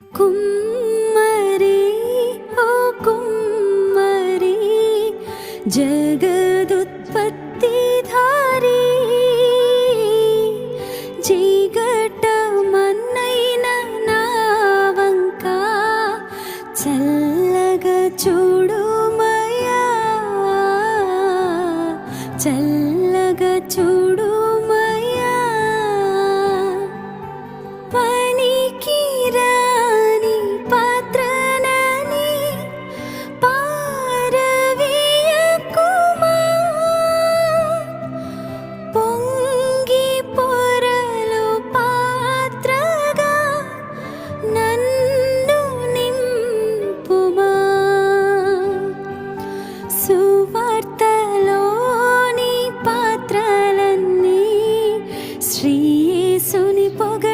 కుమ్మరి ఓ కుమ్మరి జగదుత్పత్తి ధారి జీగట మన్నైన నా వంక చల్లగా చూడుమయా చల్లగా చూడు వార్తలోని పాత్రలన్నీ శ్రీయేసుని పొగ